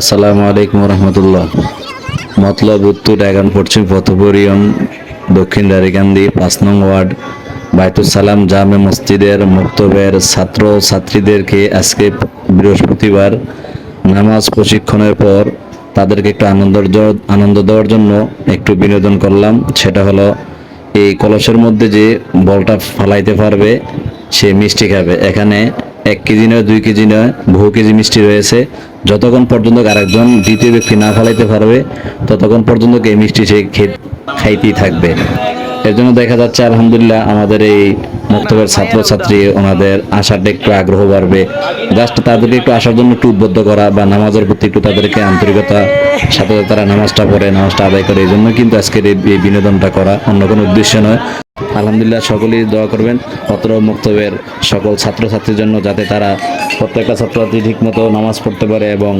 আসসালামু আলাইকুম রহমতুল্লাহ। মতলব উত্তর এগান পশ্চিম ফতপুরিয়ন, দক্ষিণ দারিকান্দি পাঁচ নং ওয়ার্ড বাইতুসালাম জামে মসজিদের মুক্তবের ছাত্র ছাত্রীদেরকে আজকে বৃহস্পতিবার নামাজ প্রশিক্ষণের পর তাদেরকে একটু আনন্দ আনন্দ দেওয়ার জন্য একটু বিনোদন করলাম। সেটা হলো, এই কলসের মধ্যে যে বলটা ফালাইতে পারবে, সে মিষ্টি খাবে। এখানে এক কেজি নয়, দুই কেজি নয়, বহু কেজি মিষ্টি রয়েছে। যতক্ষণ পর্যন্ত আরেকজন দ্বিতীয় ব্যক্তি না ফালাইতে পারবে, ততক্ষণ পর্যন্ত এই মিষ্টি সে খাইতেই থাকবে। এর জন্য দেখা যাচ্ছে, আলহামদুলিল্লাহ, আমাদের এই মুক্তবের ছাত্রছাত্রী, ওনাদের আসারটা একটু আগ্রহ বাড়বে। জাস্ট তাদেরকে একটু আসার জন্য একটু উদ্বুদ্ধ করা বা নামাজের প্রতি একটু তাদেরকে আন্তরিকতা, সাথে তারা নামাজটা পড়ে, নামাজটা আদায় করে, এই জন্য কিন্তু আজকের এই বিনোদনটা করা অন্য কোনো উদ্দেশ্য নয়। আলহামদুলিল্লাহ সকলেই দোয়া করবেন। অত্র মুক্তবের সকল ছাত্রছাত্রীর জন্য যাতে তারা প্রত্যেকটা ছাত্রছাত্রী ঠিকমতো নামাজ পড়তে পারে এবং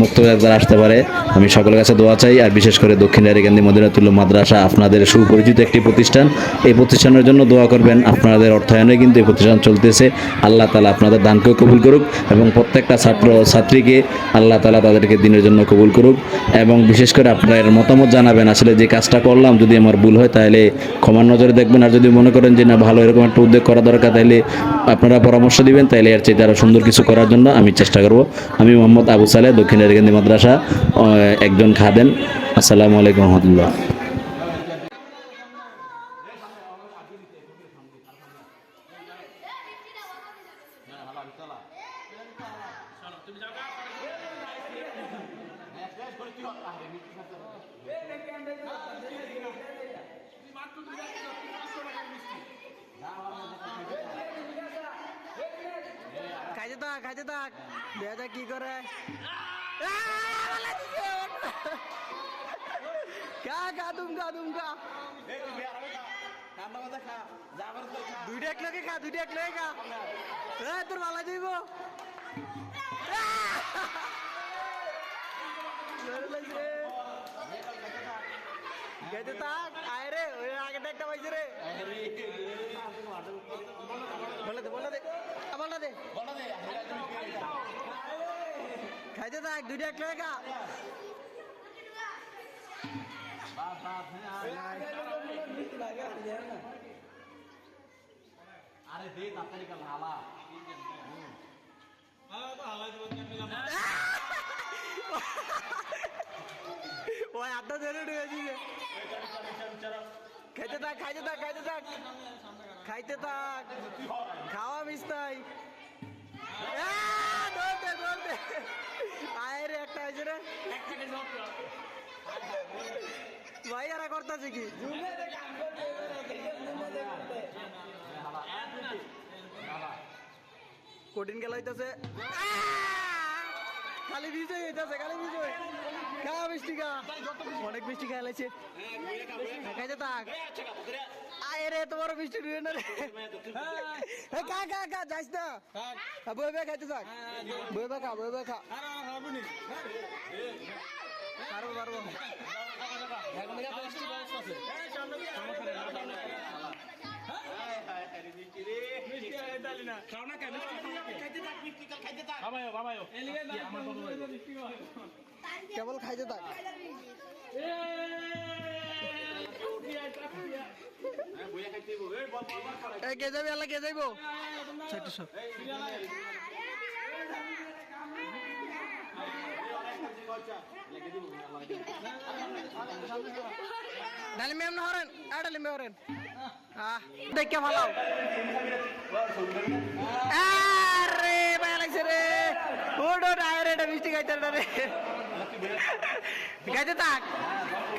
মুক্তবের যারা আসতে পারে। আমি সকলের কাছে দোয়া চাই, আর বিশেষ করে দক্ষিণ আরিকান্দি মদিনাতুল্লাহ মাদ্রাসা আপনাদের সুপরিচিত একটি প্রতিষ্ঠান। এই প্রতিষ্ঠানের জন্য দোয়া করবেন, আপনাদের অর্থায়নে কিন্তু এই প্রতিষ্ঠান চলতেছে। আল্লাহ তালা আপনাদের দানকেও কবুল করুক এবং প্রত্যেকটা ছাত্র ছাত্রীকে আল্লাহ তালা তাদেরকে দিনের জন্য কবুল করুক। এবং বিশেষ করে আপনার মতামত জানাবেন, আসলে যে কাজটা করলাম যদি আমার ভুল হয় তাহলে ক্ষমার নজরে দেখবেন, আর যদি মনে করেন যে না, ভালো এরকম একটা উদ্যোগ করা দরকার তাহলে আপনারা পরামর্শ দিবেন। তাহলে এর চাইতে আরও সুন্দর কিছু করার জন্য আমি চেষ্টা করব। আমি মোহাম্মদ আবু সালে দক্ষিণ আরিকান্দি মাদ্রাসা একজন খাদেন আসসালামু আলাইকুম রহমতুল্লাহ। খাইতে থাক খাইতে থাক। দেখা যাক কি করে? খা খা তুম খা তুম খা। দুইটা এক লগে খা, দুইটা এক লগে খা। এ, তোর ভালো যাইব খাইতে থাক আয় রে ওই আগেটা একটা পাইছে রে। বলে দে বলে দে বলে দে। খাইতে থাক দুইটা এক লগে খা। ওই আড্ডা ধরে উঠে গেছি খাইতে থাক খাইতে থাক খাইতে থাক। খাইতে থাক। খাওয়া মিস নাই। আহ, দৌড় দে, দৌড় দে। আয় রে একটা আছে রে। ভাই এরা করতেছে কি? কঠিন খেলা হইতেছে। খালি বিজয় হইতেছে খালি বিজয় খা মিষ্টি খা অনেক মিষ্টি খেলাইছে খাইতে থাক আয় রে তোমার মিষ্টি ডুবে না রে খা খা খা যাইস না বই বে খাইতে থাক বই বে খা বই বে খা পারব পারব কেবল খাইতে থাক। এ কে যাবি আল্লাহ কে যাইব চারটেশো ডালিমে এমন হরেন আ ডালিমে হরেন। আহ দেখে ভালো। আরে লাগছে রে। ওড ওড এটা মিষ্টি খাইতে রে খাইতে থাক।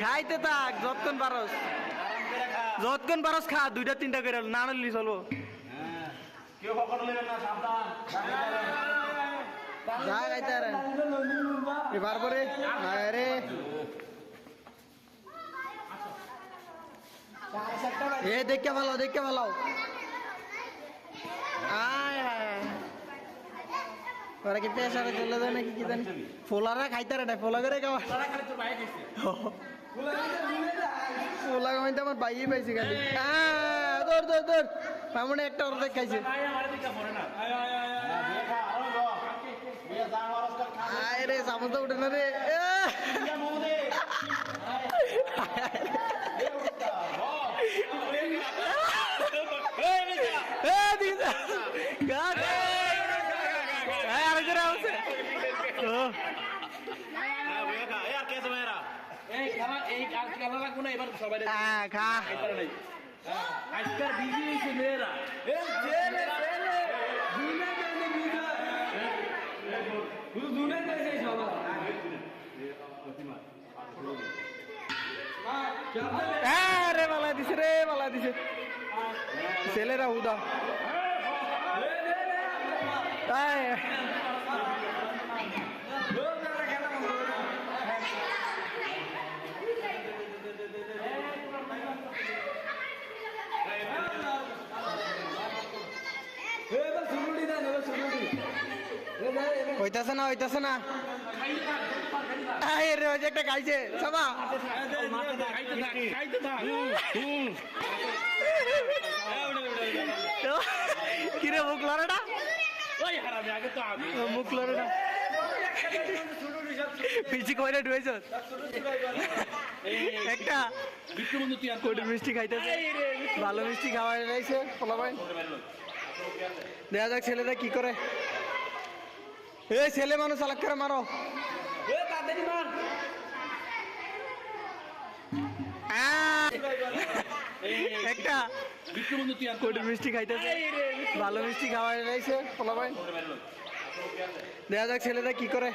খাইতে থাক যতক্ষণ পারস। যতক্ষণ পারস খা দুইটা তিনটা করে না নিলি চলবো। যা খাইতে রে। এবার পরে আয় রে। এ দেখে ভালো দেখে ভালো আয় হায় হায়। ওরা কি পেশারে চলে যায় নাকি কি জানি ফোলারা খাইতে রে ফোলা করে খাওয়া ফোলা খাইতে আমার বাইয়ে পাইছে খালি দৌড় দৌড় দৌড় মামুনে একটা অর্ধেক খাইছে আয় রে চামচ তো উঠে না রে এ! এ, দিদা। কাক। এই, আরেকজন আছে। ও, এই খেলা লাগবো না? এবার সবাই হ্যাঁ, খা। আজকাল বিজি হয়েছে মেয়েরা। হ্যাঁ, রে বালা দিছে রে বালা দিছে। ছেলেরা উদা। এই, হইতাছে না হইতাছে না। যে একটা খাইছে সবা। কিরে, মুখ লড়াটা মুখ লড়াটা পিছি কইরে ঢুয়েছ একটা। আর কোটি মিষ্টি খাইতেছে। ভালো মিষ্টি খাওয়া পোলাপাই দেখা যাক ছেলেটা কি করে। এই ছেলে মানুষ আলাক করে মারো! একটা কোটি মিষ্টি খাইতেছে। ভালো মিষ্টি খাওয়া যাইছে পোলাপাই দেখা যাক ছেলেটা কি করে।